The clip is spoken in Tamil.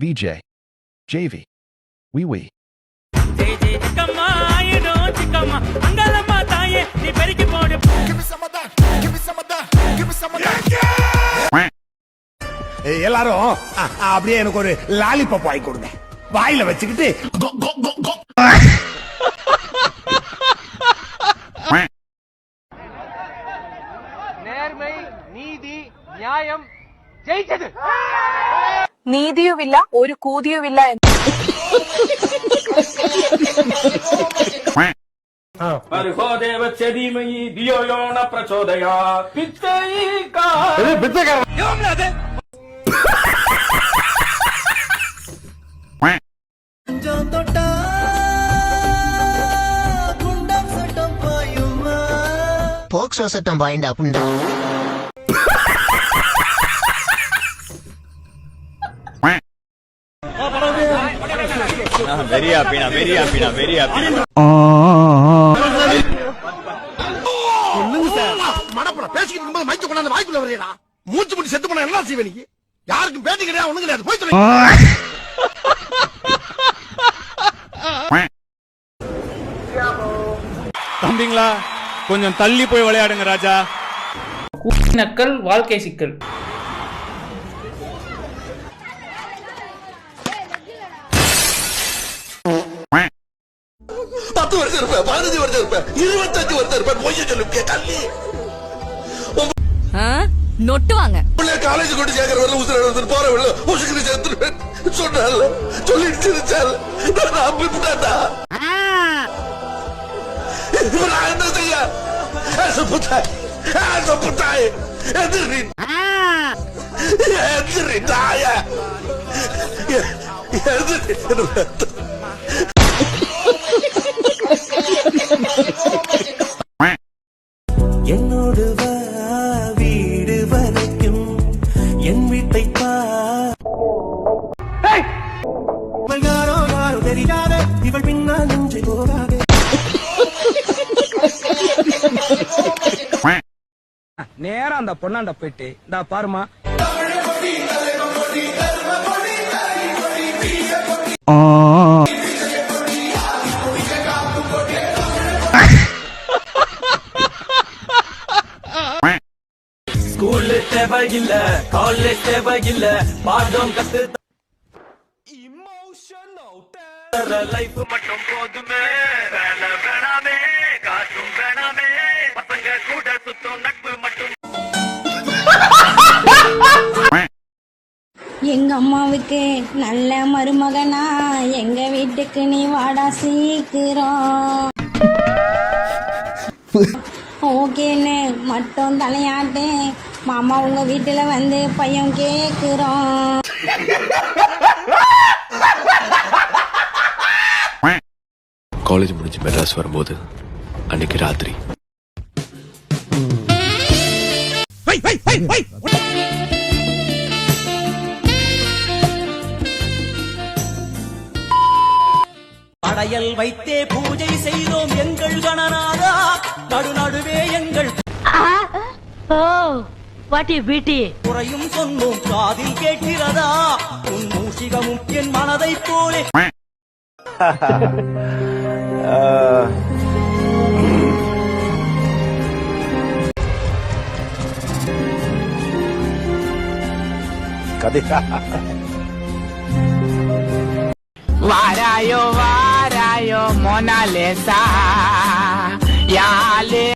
VJ, JV, Wee Wee. எல்லாரும் அப்படியே எனக்கு ஒரு லாலிபாப் வாங்கி கொடுங்க. வாயில வச்சுக்கிட்டு நேர்மை நீதி நியாயம் ஜெயிச்சது. നീതിയുമില്ല ഒരു കൂതിയുമില്ല എന്ന്. போக்சோ சட்டம் பாயிண்ட் அப்படின்ட்டு I'm very happy now, very happy now, very happy. now. பேசிக்கிட்டு இருக்கும்போது மைக்கு கொண்டாந்து வாய்க்குள்ள வரையடா மூச்சு முடி செத்து போனா என்ன செய்வேன் நீ? யாருக்கும் பேட்டி கிடையாது ஒண்ணு கிடையாது போய் தம்பிங்களா கொஞ்சம் தள்ளி போய் விளையாடுங்க ராஜா. நக்கல் வாழ்க்கை சிக்கல். பத்து வருஷம் இருப்பேன் பதினஞ்சு வருஷம் இருப்பேன் இருபத்தஞ்சு வருஷம் இருப்பேன். பொய்ய சொல்லு கல்லி நொட்டுவாங்க. பிள்ளை காலேஜ் கொண்டு சேர்க்கிற வரல உசுர போற வரல உசுக்கு சேர்த்துருவேன் சொன்னால சொல்லிட்டு சிரிச்சால நான் நம்பிவிட்டாடா இப்ப நான் என்ன செய்ய? புத்தாய் புத்தாய் எதிரி. எதிரி தாய. எதிரி. நேரா அந்த பொண்ணாண்ட போயிட்டு இந்தா பாருமா ஸ்கூல் தேவையில்ல காலேஜ் தேவையில்ல பாடம் கத்து லைஃப் மட்டும் போதுமே. எங்க அம்மாவுக்கு நல்ல மருமகனா எங்க வீட்டுக்கு நீ வாடா சீக்கிரம். ஓகேன்னு மட்டும் தலையாட்டு. மாமா உங்க வீட்டுல வந்து பையன் கேக்குறோம் காலேஜ் முடிஞ்சு மெட்ராஸ் வரும்போது அன்னைக்கு ராத்திரி. வை வை வை வை படையல் வைத்தே பூஜை செய்தோம் எங்கள் கணநாதா. நடு நடுவே எங்கள் குறையும் சொன்னோம் காதில் கேட்கிறதா? உன் மூஷிகமும் என் மனதைப் போலே. Mona Lisa. Ya le